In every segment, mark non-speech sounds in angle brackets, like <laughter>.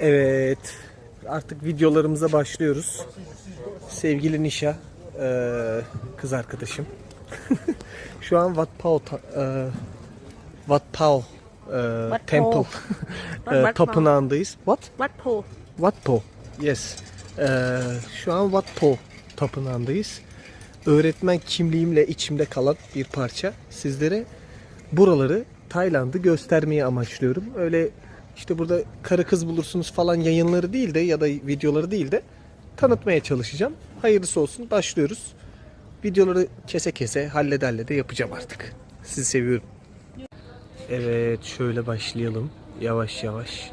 Evet. Artık videolarımıza başlıyoruz. Sevgili Nişa, eee, kız arkadaşım. <laughs> Şu an Wat Pao, ta- eee, <laughs> Wat Pao Wat Temple Pao. tapınağındayız. What? Wat Po. Wat Po. Yes. Şu an Wat Po tapınağındayız. Öğretmen kimliğimle içimde kalan bir parça. Sizlere buraları Tayland'ı göstermeyi amaçlıyorum. Öyle işte burada karı kız bulursunuz falan yayınları değil de ya da videoları değil de tanıtmaya çalışacağım. Hayırlısı olsun. Başlıyoruz. Videoları kese kese hallede hallede yapacağım artık. Sizi seviyorum. Evet şöyle başlayalım. Yavaş yavaş.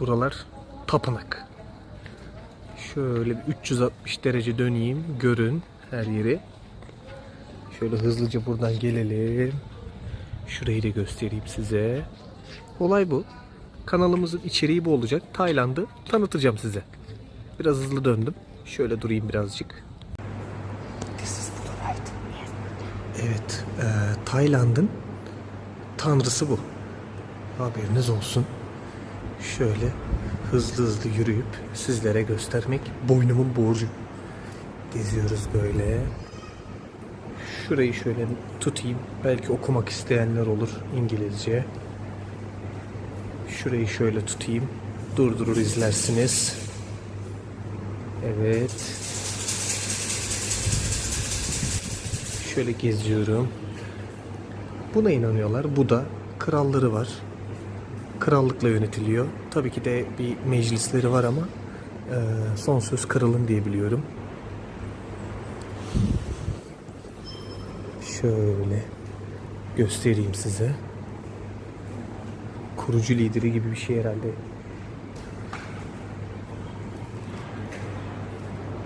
Buralar tapınak. Şöyle bir 360 derece döneyim. Görün her yeri. Şöyle hızlıca buradan gelelim. Şurayı da göstereyim size. Olay bu. Kanalımızın içeriği bu olacak. Tayland'ı tanıtacağım size. Biraz hızlı döndüm. Şöyle durayım birazcık. Evet, e, Tayland'ın tanrısı bu. Haberiniz olsun. Şöyle hızlı hızlı yürüyüp sizlere göstermek boynumun borcu. Geziyoruz böyle. Şurayı şöyle tutayım. Belki okumak isteyenler olur İngilizce. Şurayı şöyle tutayım. Durdurur izlersiniz. Evet. Şöyle geziyorum. Buna inanıyorlar. Bu da kralları var. Krallıkla yönetiliyor. Tabii ki de bir meclisleri var ama e, son söz kralın diye biliyorum. Şöyle göstereyim size. Kurucu lideri gibi bir şey herhalde.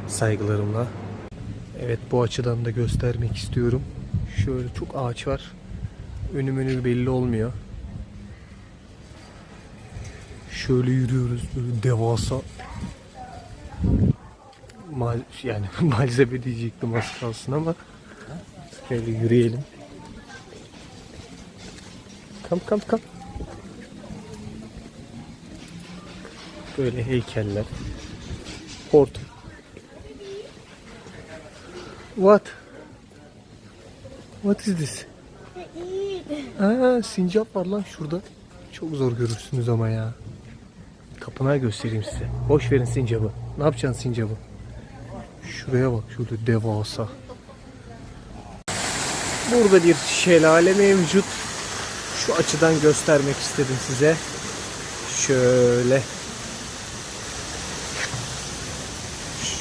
Saygılarımla. Evet bu açıdan da göstermek istiyorum. Şöyle çok ağaç var. Önüm önü belli olmuyor. Şöyle yürüyoruz böyle devasa mal yani <laughs> malzeme diyecektim kalsın ama şöyle yürüyelim. Kam kam kam. Böyle heykeller. Port. What? What is this? <laughs> Aa, sincap var lan şurada. Çok zor görürsünüz ama ya. Tapınağı göstereyim size. Boş verin sincabı. Ne yapacaksın sincabı? Şuraya bak şurada devasa. Burada bir şelale mevcut. Şu açıdan göstermek istedim size. Şöyle.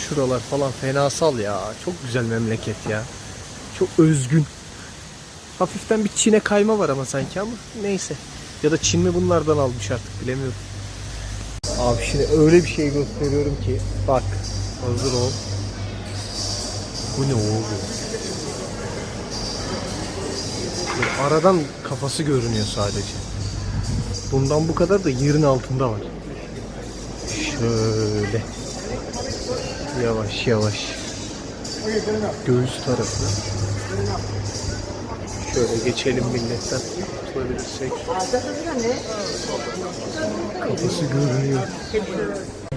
Şuralar falan fenasal ya. Çok güzel memleket ya. Çok özgün. Hafiften bir Çin'e kayma var ama sanki ama neyse. Ya da Çin mi bunlardan almış artık bilemiyorum. Abi şimdi öyle bir şey gösteriyorum ki bak hazır ol. Bu ne oğlum? Böyle aradan kafası görünüyor sadece. Bundan bu kadar da yerin altında var. Şöyle. Yavaş yavaş. Göğüs tarafı. Şöyle geçelim milletten tutabilirsek. Kafası görünüyor.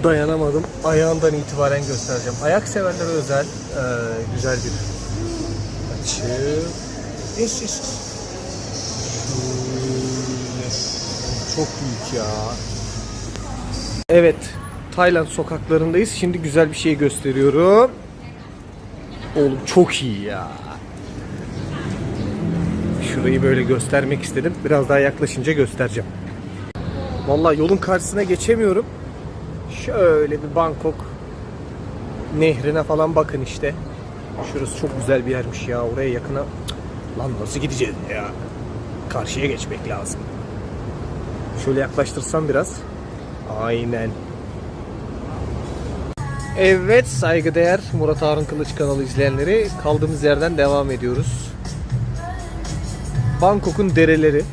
Dayanamadım. Ayağından itibaren göstereceğim. Ayak severlere özel e, güzel bir açı. Yes, yes. Şöyle. Çok büyük ya. Evet. Tayland sokaklarındayız. Şimdi güzel bir şey gösteriyorum. Oğlum çok iyi ya. Şurayı böyle göstermek istedim. Biraz daha yaklaşınca göstereceğim. Vallahi yolun karşısına geçemiyorum. Şöyle bir Bangkok nehrine falan bakın işte. Şurası çok güzel bir yermiş ya. Oraya yakına lan nasıl gideceğiz ya? Karşıya geçmek lazım. Şöyle yaklaştırsam biraz. Aynen. Evet saygıdeğer Murat Harun Kılıç kanalı izleyenleri kaldığımız yerden devam ediyoruz. Bangkok'un dereleri.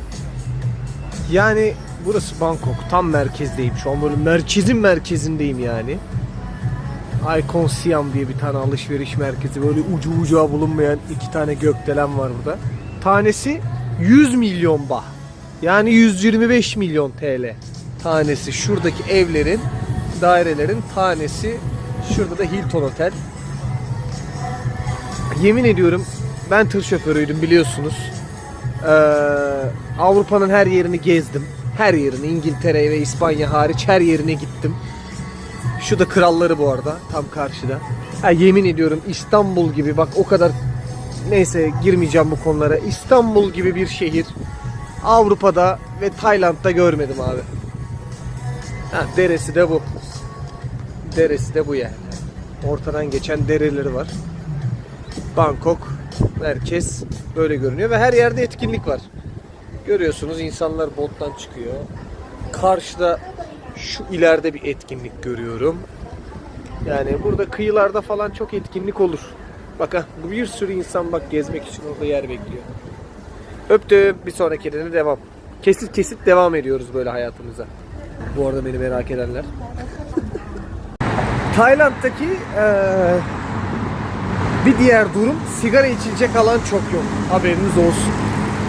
Yani burası Bangkok. Tam merkezdeyim. Şu an böyle merkezin merkezindeyim yani. Icon Siam diye bir tane alışveriş merkezi. Böyle ucu ucağı bulunmayan iki tane gökdelen var burada. Tanesi 100 milyon bah. Yani 125 milyon TL. tanesi şuradaki evlerin, dairelerin tanesi şurada da Hilton Otel. Yemin ediyorum ben tır şoförüydüm biliyorsunuz. Ee, Avrupa'nın her yerini gezdim. Her yerini İngiltere ve İspanya hariç her yerine gittim. Şu da kralları bu arada tam karşıda. Ha, yemin ediyorum İstanbul gibi bak o kadar neyse girmeyeceğim bu konulara. İstanbul gibi bir şehir Avrupa'da ve Tayland'da görmedim abi. Ha, deresi de bu. Deresi de bu yani. Ortadan geçen dereleri var. Bangkok merkez böyle görünüyor ve her yerde etkinlik var. Görüyorsunuz insanlar bottan çıkıyor. Karşıda şu ileride bir etkinlik görüyorum. Yani burada kıyılarda falan çok etkinlik olur. Bak bir sürü insan bak gezmek için orada yer bekliyor. Öptüm. Bir sonraki de devam. Kesit kesit devam ediyoruz böyle hayatımıza. Bu arada beni merak edenler. Tayland'daki eee, bir diğer durum sigara içilecek alan çok yok. Haberiniz olsun.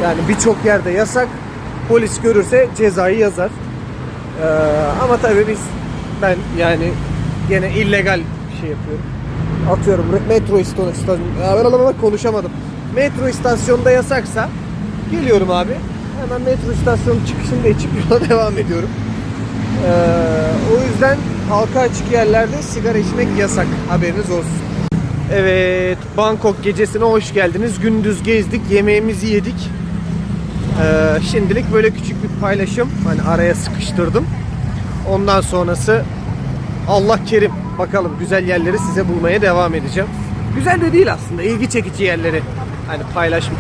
Yani birçok yerde yasak. Polis görürse cezayı yazar. Ee, ama tabii biz ben yani gene illegal bir şey yapıyorum. Atıyorum metro istasyonu konuşamadım. Metro istasyonunda yasaksa geliyorum abi. Hemen metro istasyonu çıkışında içip yola <laughs> devam ediyorum. Ee, o yüzden halka açık yerlerde sigara içmek yasak. Haberiniz olsun. Evet, Bangkok gecesine hoş geldiniz. Gündüz gezdik, yemeğimizi yedik. Ee, şimdilik böyle küçük bir paylaşım. Hani araya sıkıştırdım. Ondan sonrası Allah kerim. Bakalım güzel yerleri size bulmaya devam edeceğim. Güzel de değil aslında. ilgi çekici yerleri hani paylaşım.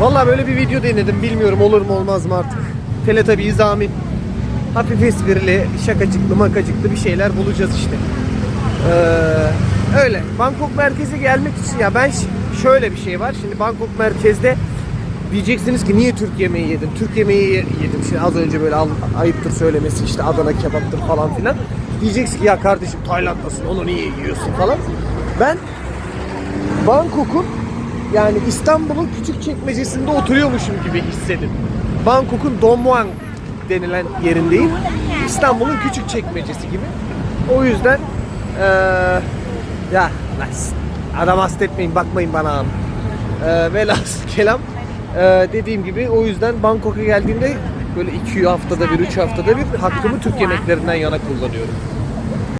Vallahi böyle bir video denedim. Bilmiyorum olur mu olmaz mı artık. Teletabiiz amin. Hafif esprili, şakacıklı, makacıklı bir şeyler bulacağız işte. Ee, öyle. Bangkok merkeze gelmek için ya ben şöyle bir şey var. Şimdi Bangkok merkezde diyeceksiniz ki niye Türk yemeği yedin? Türk yemeği ye- yedim. Şimdi az önce böyle ayıptır söylemesi işte Adana kebaptır falan filan. Diyeceksin ki ya kardeşim Tayland'dasın onu niye yiyorsun falan. Ben Bangkok'un yani İstanbul'un küçük çekmecesinde oturuyormuşum gibi hissedin. Bangkok'un Don Muang denilen yerindeyim. İstanbul'un küçük çekmecesi gibi. O yüzden eee ya adam hasta etmeyin bakmayın bana. Eee velhasıl <laughs> kelam eee, dediğim gibi o yüzden Bangkok'a geldiğimde böyle iki haftada bir, üç haftada bir hakkımı Türk yemeklerinden yana kullanıyorum.